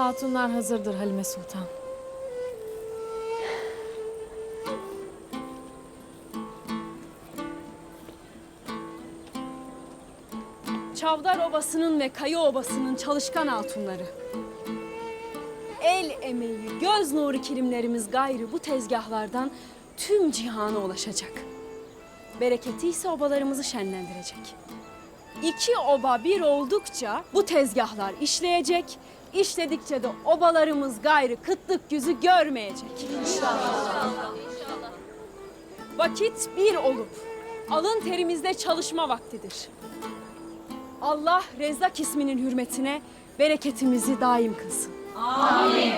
Hatunlar hazırdır Halime Sultan. Çavdar Obası'nın ve Kayı Obası'nın çalışkan hatunları. El emeği, göz nuru kilimlerimiz gayrı bu tezgahlardan tüm cihana ulaşacak. Bereketi ise obalarımızı şenlendirecek. İki oba bir oldukça bu tezgahlar işleyecek, işledikçe de obalarımız gayrı kıtlık yüzü görmeyecek. Vakit bir olup alın terimizde çalışma vaktidir. Allah Rezzak isminin hürmetine bereketimizi daim kılsın. Amin.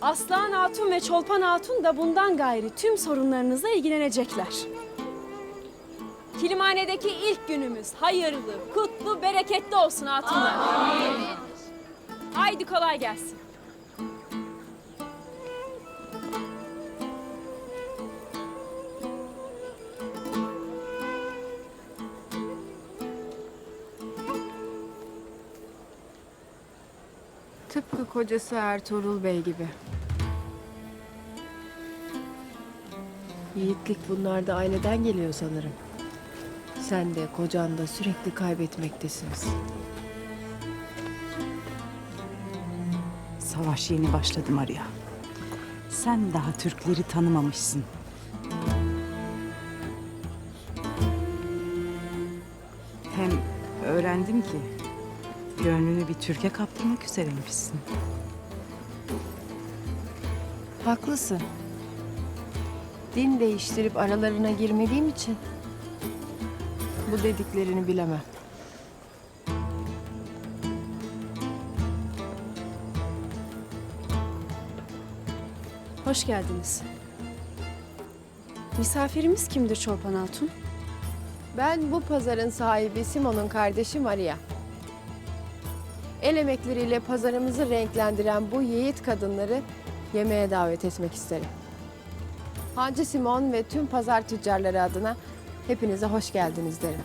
Aslan Hatun ve Çolpan Hatun da bundan gayri tüm sorunlarınızla ilgilenecekler. Kilimhane'deki ilk günümüz hayırlı, kutlu, bereketli olsun hatunlar. Amin. Haydi kolay gelsin. Tıpkı kocası Ertuğrul Bey gibi. Yiğitlik bunlar da aileden geliyor sanırım. Sen de kocan da sürekli kaybetmektesiniz. Savaş yeni başladı Maria. Sen daha Türkleri tanımamışsın. Hem öğrendim ki gönlünü bir Türkiye kaptırmak üzereymişsin. Haklısın. Din değiştirip aralarına girmediğim için bu dediklerini bilemem. Hoş geldiniz. Misafirimiz kimdir Çolpan Hatun? Ben bu pazarın sahibi Simon'un kardeşi Maria. El emekleriyle pazarımızı renklendiren bu yiğit kadınları yemeğe davet etmek isterim. Hancı Simon ve tüm pazar tüccarları adına hepinize hoş geldiniz derim.